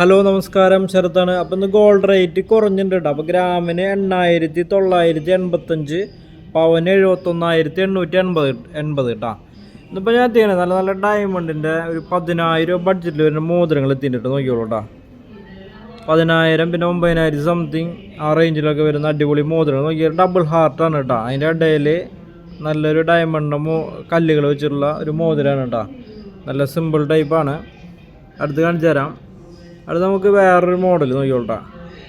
Hello നമസ്കാരം. ശരത്താണ് അപ്പം ഇന്ന് ഗോൾഡ് റേറ്റ് കുറഞ്ഞിട്ടുണ്ട് കേട്ടോ അപ്പോൾ ഗ്രാമിന് എണ്ണായിരത്തി തൊള്ളായിരത്തി എൺപത്തഞ്ച് പവന് എഴുപത്തൊന്നായിരത്തി എണ്ണൂറ്റി എൺപത് എൺപത് കേട്ടോ ഇന്നിപ്പോൾ ഞാൻ എത്തിയാണ് നല്ല നല്ല ഡയമണ്ടിന്റെ ഒരു പതിനായിരം ബഡ്ജറ്റിൽ വരുന്ന മോതിരങ്ങൾ എത്തിയിട്ടുണ്ട് നോക്കിയോളൂ കേട്ടോ പതിനായിരം പിന്നെ ഒമ്പതിനായിരം സംതിങ് ആ റേഞ്ചിലൊക്കെ വരുന്ന അടിപൊളി മോതിരങ്ങൾ. നോക്കിയാൽ ഡബിൾ ഹാർട്ടാണ് കേട്ടോ അതിന്റെ ഇടയിൽ നല്ലൊരു ഡയമണ്ട് മോ കല്ലുകൾ വെച്ചിട്ടുള്ള ഒരു മോതിരമാണ് കേട്ടോ നല്ല സിമ്പിൾ ടൈപ്പാണ് അടുത്ത് കാണിച്ചു തരാം. അടുത്ത് നമുക്ക് വേറൊരു മോഡൽ നോക്കിയോട്ടാ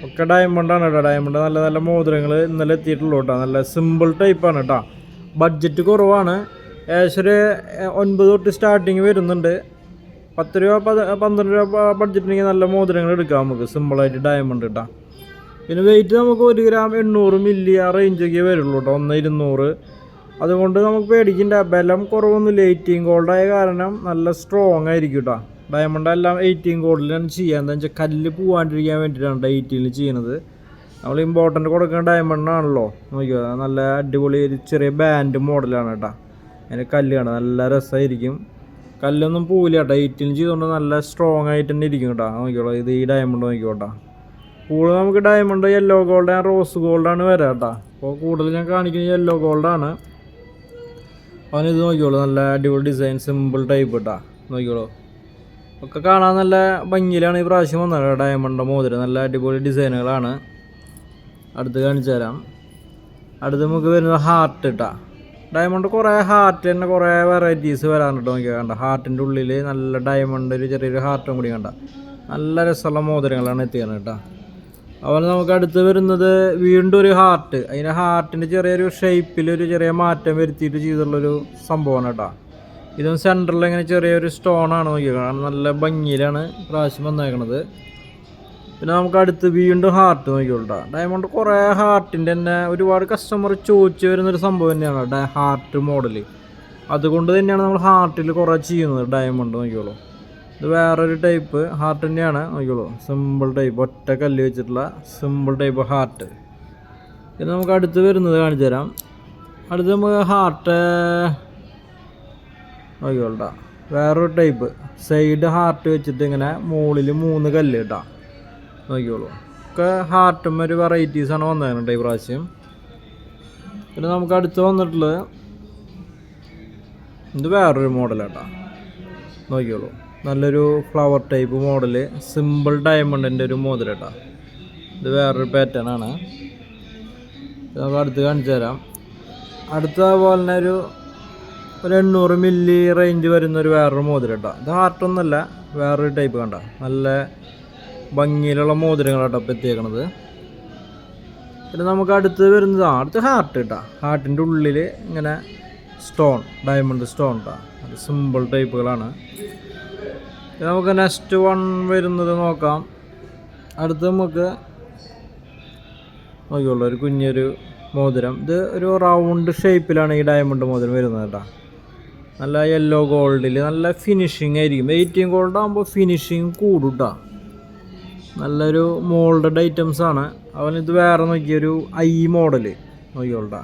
ഒക്കെ ഡയമണ്ടാണ് കേട്ടോ. ഡയമണ്ട് നല്ല നല്ല മോതിരങ്ങൾ ഇന്നലെ എത്തിയിട്ടുള്ളൂ കേട്ടോ. നല്ല സിമ്പിൾ ടൈപ്പാണ് കേട്ടോ. ബഡ്ജറ്റ് കുറവാണ്. ഏകദേശം ഒരു ഒൻപത് തൊട്ട് സ്റ്റാർട്ടിങ് വരുന്നുണ്ട്. പത്ത് രൂപ പന്ത്രണ്ട് രൂപ ബഡ്ജറ്റിനെങ്കിൽ നല്ല മോതിരങ്ങൾ എടുക്കാം നമുക്ക്. സിമ്പിളായിട്ട് ഡയമണ്ട് കിട്ടാം പിന്നെ വെയിറ്റ് നമുക്ക് ഒരു ഗ്രാം എണ്ണൂറ് മില്ലി ആ റേഞ്ചൊക്കെ വരുള്ളൂ കേട്ടോ. ഒന്ന് ഇരുന്നൂറ്. അതുകൊണ്ട് നമുക്ക് പേടിക്കണ്ട. ബലം കുറവൊന്നും ലൈറ്റിങ് ഗോൾഡായ കാരണം നല്ല സ്ട്രോങ് ആയിരിക്കും കേട്ടോ. ഡയമണ്ട് എല്ലാം എയ്റ്റീൻ ഗോൾഡിലാണ് ചെയ്യുക. എന്താ വെച്ചാൽ കല്ല് പോവാണ്ടിരിക്കാൻ വേണ്ടിയിട്ടാണ് എയ്റ്റീനിൽ ചെയ്യുന്നത്. നമ്മൾ ഇമ്പോർട്ടന്റ് കൊടുക്കുന്ന ഡയമണ്ടാണല്ലോ നോക്കിയോ നല്ല അടിപൊളി ഒരു ചെറിയ ബാൻഡ് മോഡലാണ് കേട്ടോ അതിന്റെ കല്ല് കാണാം നല്ല രസമായിരിക്കും കല്ലൊന്നും പോവില്ല കേട്ടോ എയ്റ്റീൻ ചെയ്തുകൊണ്ട് നല്ല സ്ട്രോങ് ആയിട്ട് തന്നെ ഇരിക്കും കേട്ടോ നോക്കിയോളൂ ഇത് ഈ ഡയമണ്ട് നോക്കിക്കോട്ടാ കൂടുതൽ നമുക്ക് diamond yellow gold and rose ഗോൾഡാണ് വരാം കേട്ടോ അപ്പോൾ കൂടുതൽ ഞാൻ കാണിക്കുന്നത് യെല്ലോ ഗോൾഡാണ് അവനിത് നോക്കിയോളൂ നല്ല അടിപൊളി ഡിസൈൻ സിമ്പിൾ ടൈപ്പ് കേട്ടോ നോക്കിയോളൂ ഒക്കെ കാണാൻ നല്ല ഭംഗിയിലാണ് ഈ പ്രാവശ്യം വന്നത് ഡയമണ്ട് മോതിരം. നല്ല അടിപൊളി ഡിസൈനുകളാണ്. അടുത്ത് കാണിച്ചു തരാം. അടുത്ത് നമുക്ക് വരുന്നത് ഹാർട്ട് ഇട്ടാ. ഡയമണ്ട് കുറേ ഹാർട്ട് തന്നെ കുറേ വെറൈറ്റീസ് വരാനുണ്ട് നോക്കിയാൽ കണ്ട. ഹാർട്ടിന്റെ ഉള്ളിൽ നല്ല ഡയമണ്ട് ഒരു ചെറിയൊരു ഹാർട്ടും കൂടി കണ്ട. നല്ല രസമുള്ള മോതിരങ്ങളാണ് എത്തിയത് കേട്ടോ. അതുപോലെ നമുക്ക് അടുത്ത് വരുന്നത് വീണ്ടും ഒരു ഹാർട്ട് അതിന്റെ ഹാർട്ടിന്റെ ചെറിയൊരു ഷേപ്പിൽ ഒരു ചെറിയ മാറ്റം വരുത്തിയിട്ട് ചെയ്തിട്ടുള്ളൊരു സംഭവമാണ് കേട്ടോ. ഇതും സെന്ററിൽ ഇങ്ങനെ ചെറിയൊരു സ്റ്റോൺ ആണ് നോക്കിയത് നല്ല ഭംഗിയിലാണ് പ്രാവശ്യം വന്നേക്കണത്. പിന്നെ നമുക്ക് അടുത്ത് വീണ്ടും ഹാർട്ട് നോക്കിയോട്ടാ ഡയമണ്ട് കുറേ ഹാർട്ടിന്റെ തന്നെ ഒരുപാട് കസ്റ്റമർ ചോദിച്ചു വരുന്നൊരു സംഭവം തന്നെയാണ് ഹാർട്ട് മോഡൽ അതുകൊണ്ട് തന്നെയാണ് നമ്മൾ ഹാർട്ടിൽ കുറേ ചെയ്യുന്നത് ഡയമണ്ട് നോക്കിയോളൂ ഇത് വേറൊരു ടൈപ്പ് ഹാർട്ട് തന്നെയാണ് നോക്കിയോളൂ സിമ്പിൾ ടൈപ്പ് ഒറ്റ കല്ല് വെച്ചിട്ടുള്ള സിമ്പിൾ ടൈപ്പ് ഹാർട്ട് പിന്നെ നമുക്ക് അടുത്ത് വരുന്നത് കാണിച്ചു തരാം അടുത്ത് നമുക്ക് ഹാർട്ട് നോക്കിയോട്ടാ വേറൊരു ടൈപ്പ് സൈഡ് ഹാർട്ട് വെച്ചിട്ട് ഇങ്ങനെ മുകളിൽ മൂന്ന് കല്ല് കേട്ടാ നോക്കിയോളൂ ഒക്കെ ഹാർട്ടും ഒരു വെറൈറ്റീസാണ് ഈ പ്രാവശ്യം. പിന്നെ നമുക്ക് അടുത്ത് വന്നിട്ടുള്ളത് ഇത് വേറൊരു മോഡലാട്ടാ. നോക്കിയോളൂ നല്ലൊരു ഫ്ലവർ ടൈപ്പ് മോഡൽ സിമ്പിൾ ഡയമണ്ടിന്റെ ഒരു മോതിരട്ടാ ഇത് വേറൊരു പാറ്റേൺ ആണ്. നമുക്ക് അടുത്ത് കാണിച്ചു തരാം അടുത്ത പോലെ തന്നെ ഒരു ഒരു എണ്ണൂറ് മില്ലി റേഞ്ച് വരുന്ന ഒരു വേറൊരു മോതിരം കേട്ടോ. ഇത് ഹാർട്ടൊന്നുമല്ല വേറൊരു ടൈപ്പ് കണ്ട. നല്ല ഭംഗിയിലുള്ള മോതിരങ്ങളാട്ടോ ഇപ്പം എത്തിയേക്കണത്. പിന്നെ നമുക്ക് അടുത്ത് വരുന്നത് അടുത്ത് ഹാർട്ട് കേട്ടോ. ഹാർട്ടിന്റെ ഉള്ളിൽ ഇങ്ങനെ സ്റ്റോൺ ഡയമണ്ട് സ്റ്റോൺ കേട്ടോ അത് സിമ്പിൾ ടൈപ്പുകളാണ് നമുക്ക് നെക്സ്റ്റ് വൺ വരുന്നത് നോക്കാം. അടുത്ത് നമുക്ക് നോക്കിയുള്ളൂ ഒരു കുഞ്ഞൊരു മോതിരം. ഇത് ഒരു റൗണ്ട് ഷേപ്പിലാണ് ഈ ഡയമണ്ട് മോതിരം വരുന്നത് കേട്ടോ. നല്ല യെല്ലോ ഗോൾഡിൽ നല്ല ഫിനിഷിങ് ആയിരിക്കും. എയ്റ്റീൻ ഗോൾഡ് ആകുമ്പോൾ ഫിനിഷിങ് കൂടും കേട്ടോ നല്ലൊരു മോൾഡഡ് ഐറ്റംസ് ആണ്. അവൻ ഇത് വേറെ നോക്കിയൊരു ഐ മോഡൽ നോക്കിയോൾട്ടാ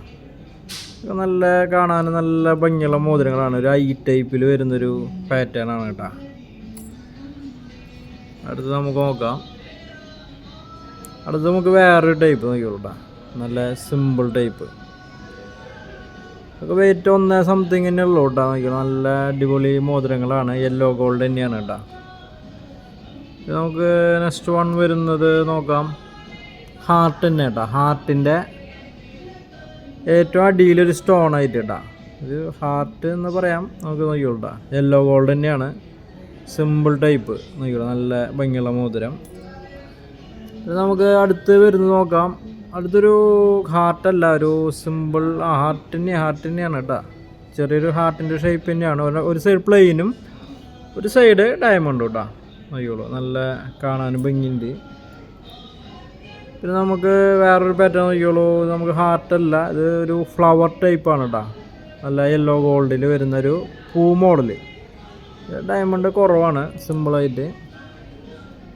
നല്ല കാണാൻ നല്ല ഭംഗിയുള്ള മോതിരങ്ങളാണ്. ഒരു ഐ ടൈപ്പിൽ വരുന്നൊരു പാറ്റേൺ ആണ് കേട്ടോ. അടുത്ത് നമുക്ക് നോക്കാം. അടുത്ത് നമുക്ക് വേറൊരു ടൈപ്പ് നോക്കിയോളൂട്ടാ നല്ല സിമ്പിൾ ടൈപ്പ് ഒക്കെ വെയിറ്റ് ഒന്ന് സംതിങ് തന്നെ ഉള്ളൂ കേട്ടോ. നോക്കി നല്ല അടിപൊളി മോതിരങ്ങളാണ്. യെല്ലോ ഗോൾഡ് തന്നെയാണ് കേട്ടോ. നമുക്ക് നെക്സ്റ്റ് വൺ വരുന്നത് നോക്കാം. ഹാർട്ട് തന്നെ കേട്ടോ. ഹാർട്ടിന്റെ ഏറ്റവും അടിയിലൊരു സ്റ്റോൺ ആയിട്ട് കേട്ടോ. ഇത് ഹാർട്ട് എന്ന് പറയാം. നമുക്ക് നോക്കിയോളൂ യെല്ലോ ഗോൾഡ് തന്നെയാണ്. സിമ്പിൾ ടൈപ്പ് നോക്കിയോ നല്ല ഭംഗിയുള്ള മോതിരം. നമുക്ക് അടുത്ത് വരുന്നത് നോക്കാം. അടുത്തൊരു ഹാർട്ടല്ല ഒരു സിമ്പിൾ ആ ഹാർട്ട് തന്നെ തന്നെയാണ് കേട്ടോ. ചെറിയൊരു ഹാർട്ടിന്റെ ഷേപ്പ് തന്നെയാണ്. ഒരു- സൈഡ് പ്ലെയിനും ഒരു സൈഡ് ഡയമണ്ടും കേട്ടോ. നോക്കിയോളൂ നല്ല കാണാനും ഭംഗിയുണ്ട്. പിന്നെ നമുക്ക് വേറൊരു പാറ്റേൺ നോക്കിയോളൂ നമുക്ക് ഹാർട്ടല്ല ഇത് ഒരു ഫ്ലവർ ടൈപ്പാണ് കേട്ടോ. നല്ല യെല്ലോ ഗോൾഡിൽ വരുന്നൊരു പൂ മോഡൽ ഡയമണ്ട് കുറവാണ് സിമ്പിളായിട്ട്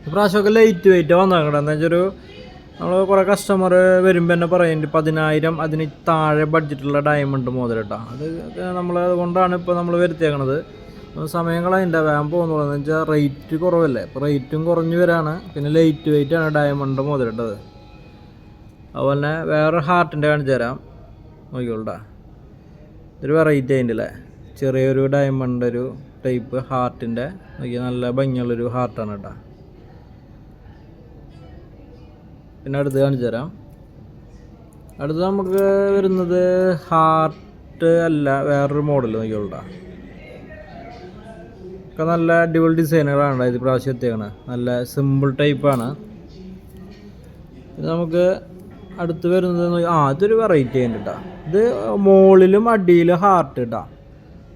ഇപ്രാവശ്യമൊക്കെ ലൈറ്റ് വെയിറ്റ് വന്നേക്കട്ടെ എന്താ വെച്ചൊരു നമ്മൾ കുറേ കസ്റ്റമർ വരുമ്പോൾ തന്നെ പറയുന്നുണ്ട് പതിനായിരം അതിന് താഴെ ബഡ്ജറ്റുള്ള ഡയമണ്ട് മോതിരം കേട്ടോ അത് നമ്മൾ അതുകൊണ്ടാണ് ഇപ്പോൾ നമ്മൾ വരുത്തിയേക്കണത്. സമയം കളയണ്ട വേഗം എന്ന് വെച്ചാൽ റേറ്റ് കുറവല്ലേ? ഇപ്പോൾ റേറ്റും കുറഞ്ഞു വരാണ്. പിന്നെ ലൈറ്റ് വെയിറ്റ് ആണ് ഡയമണ്ട് മുതലിട്ടത്. അതുപോലെ തന്നെ വേറെ ഹാർട്ടിന്റെ കാണിച്ചു തരാം. നോക്കിക്കോളട്ടാ. ഇതൊരു വെറൈറ്റി അതിന്റെ അല്ലേ ചെറിയൊരു ഡയമണ്ട് ഒരു ടൈപ്പ് ഹാർട്ടിന്റെ നോക്കിയാൽ നല്ല ഭംഗിയുള്ളൊരു ഹാർട്ടാണ് കേട്ടോ പിന്നെ അടുത്ത് കാണിച്ചു തരാം. അടുത്ത് നമുക്ക് വരുന്നത് ഹാർട്ട് അല്ല വേറൊരു മോഡൽ നോക്കിയോളാം ഒക്കെ നല്ല അടിപൊളി ഡിസൈനുകളാണ് ഇത് പ്രാവശ്യം എത്തിയാണ് നല്ല സിമ്പിൾ ടൈപ്പാണ് ഇത് നമുക്ക് അടുത്ത് വരുന്നത് ആ ഇതൊരു വെറൈറ്റി ഉണ്ട് കേട്ടോ ഇത് മുകളിലും അടിയിലും ഹാർട്ട് കേട്ടോ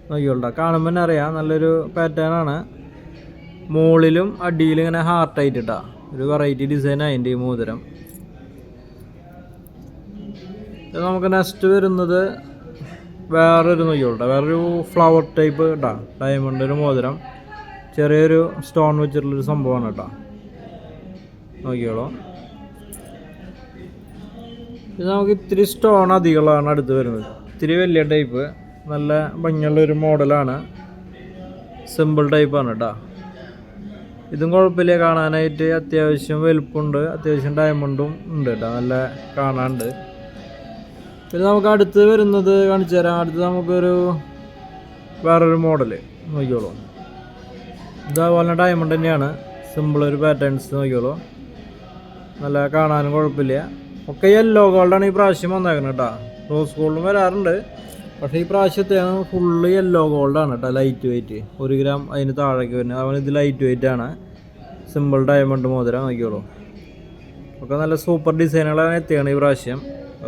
നോക്കിയോളാം കാണുമ്പോൾ തന്നെ അറിയാം നല്ലൊരു പാറ്റേൺ ആണ്. മുകളിലും അടിയിലും ഇങ്ങനെ ഹാർട്ടായിട്ട് ഇട്ടാ. ഒരു വെറൈറ്റി ഡിസൈൻ അതിന്റെ ഈ മോതിരം. ഇത് നമുക്ക് നെക്സ്റ്റ് വരുന്നത് വേറൊരു നോക്കിയോളട്ടെ വേറൊരു ഫ്ലവർ ടൈപ്പ് കേട്ടോ ഡയമണ്ട് ഒരു മോതിരം. ചെറിയൊരു സ്റ്റോൺ വെച്ചിട്ടുള്ളൊരു സംഭവമാണ് കേട്ടോ. നോക്കിയോളൂ ഇത് നമുക്ക് ഇത്തിരി സ്റ്റോൺ അധികമുള്ളതാണ് അടുത്ത് വരുന്നത്. ഇത്തിരി വലിയ ടൈപ്പ് നല്ല ഭംഗിയുള്ളൊരു മോഡലാണ് സിമ്പിൾ ടൈപ്പാണ് കേട്ടോ. ഇതും കുഴപ്പമില്ല കാണാനായിട്ട് അത്യാവശ്യം വലുപ്പമുണ്ട് അത്യാവശ്യം ഡയമണ്ടും ഉണ്ട് കേട്ടോ. നല്ല കാണാനുണ്ട്. പിന്നെ നമുക്ക് അടുത്ത് വരുന്നത് കാണിച്ചു തരാം. അടുത്ത് നമുക്കൊരു വേറൊരു മോഡൽ നോക്കിയോളൂ ഇതേപോലെ ഡയമണ്ട് തന്നെയാണ്. സിമ്പിൾ ഒരു പാറ്റേൺസ് നോക്കിയോളൂ നല്ല കാണാനും കുഴപ്പമില്ല. ഒക്കെ യെല്ലോ ഗോൾഡാണ് ഈ പ്രാവശ്യം വന്നേക്കുന്നത് കേട്ടോ. റോസ് ഗോൾഡും വരാറുണ്ട്. പക്ഷേ ഈ പ്രാവശ്യത്തെ ഫുള്ള് യെല്ലോ ഗോൾഡാണ് കേട്ടോ ലൈറ്റ് വെയിറ്റ് ഒരു ഗ്രാം അതിന് താഴേക്ക് വരുന്നത്. അതുപോലെ ഇത് ലൈറ്റ് വെയിറ്റ് ആണ്. സിമ്പിൾ ഡയമണ്ട് മോതിരം നോക്കിയോളൂ ഒക്കെ നല്ല സൂപ്പർ ഡിസൈനുകളാണ് എത്തിയാണ് ഈ പ്രാവശ്യം.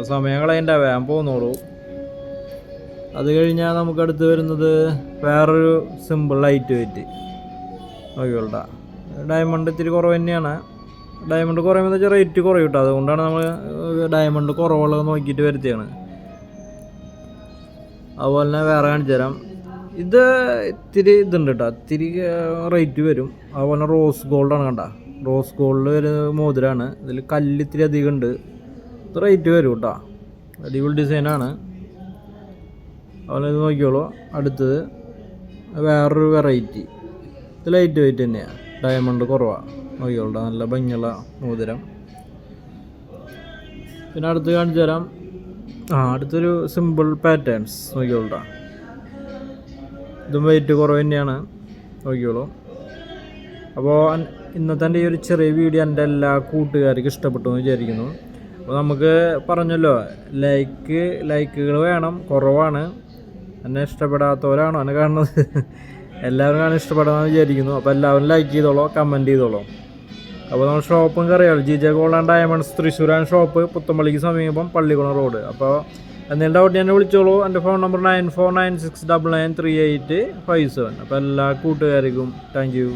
സമയം കളയണ്ട വേഗം പോന്നോളൂ. അത് കഴിഞ്ഞാൽ നമുക്ക് അടുത്ത് വരുന്നത് വേറൊരു സിമ്പിൾ ലൈറ്റ് വെയിറ്റ് നോക്കിയോളട്ടാ ഡയമണ്ട് ഇത്തിരി കുറവ് തന്നെയാണ്. ഡയമണ്ട് കുറയുമ്പോൾ വെച്ചാൽ റേറ്റ് കുറയും കേട്ടോ. അതുകൊണ്ടാണ് നമ്മൾ ഡയമണ്ട് കുറവുള്ളത് നോക്കിയിട്ട് വരുത്തിയാണ്. അതുപോലെ തന്നെ വേറെ കാണിച്ചു തരാം. ഇത് ഇത്തിരി ഇതുണ്ട് കേട്ടോ. ഇത്തിരി റേറ്റ് വരും. അതുപോലെ റോസ് ഗോൾഡാണ് കണ്ട. റോസ് ഗോൾഡ് ഒരു മോതിരാണ്. ഇതിൽ കല്ല് ഇത്തിരി അധികം ഉണ്ട്. റേറ്റ് വരും കേട്ടോ അടിപൊളി ഡിസൈനാണ് ഇത് നോക്കിയോളൂ അടുത്തത് വേറൊരു വെറൈറ്റി ഇത് ലൈറ്റ് വെയിറ്റ് തന്നെയാണ് ഡയമണ്ട് കുറവാണ് നോക്കിയോളൂ നല്ല ഭംഗിയുള്ള മോതിരം. പിന്നെ അടുത്ത് കാണിച്ചു തരാം. ആ അടുത്തൊരു സിമ്പിൾ പാറ്റേൺസ് നോക്കിയോളൂ ഇതും വെയിറ്റ് കുറവ് തന്നെയാണ്. നോക്കിയോളൂ അപ്പോൾ ഇന്നത്തെ ഈ ഒരു ചെറിയ വീഡിയോ എന്റെ എല്ലാ കൂട്ടുകാർക്കും ഇഷ്ടപ്പെട്ടു എന്ന് വിചാരിക്കുന്നു. അപ്പോൾ നമുക്ക് പറഞ്ഞല്ലോ ലൈക്ക് ലൈക്കുകൾ വേണം കുറവാണ്. എന്നെ ഇഷ്ടപ്പെടാത്തവരാണോ എന്നെ കാണുന്നത്? എല്ലാവരും കാണാൻ ഇഷ്ടപ്പെടാമെന്ന് വിചാരിക്കുന്നു. അപ്പോൾ എല്ലാവരും ലൈക്ക് ചെയ്തോളൂ കമന്റ് ചെയ്തോളൂ. അപ്പോൾ നമ്മൾ ഷോപ്പും കറിയാവും G J gold and diamonds തൃശ്ശൂരാണ് ഷോപ്പ് പുത്തമ്പള്ളിക്ക് സമീപം പള്ളിക്കുളം റോഡ് അപ്പോൾ എന്തെങ്കിലും ഡൗട്ട് എന്നെ വിളിച്ചോളൂ. എന്റെ phone number nine four nine six double nine three eight five seven അപ്പോൾ എല്ലാ കൂട്ടുകാർക്കും താങ്ക് യു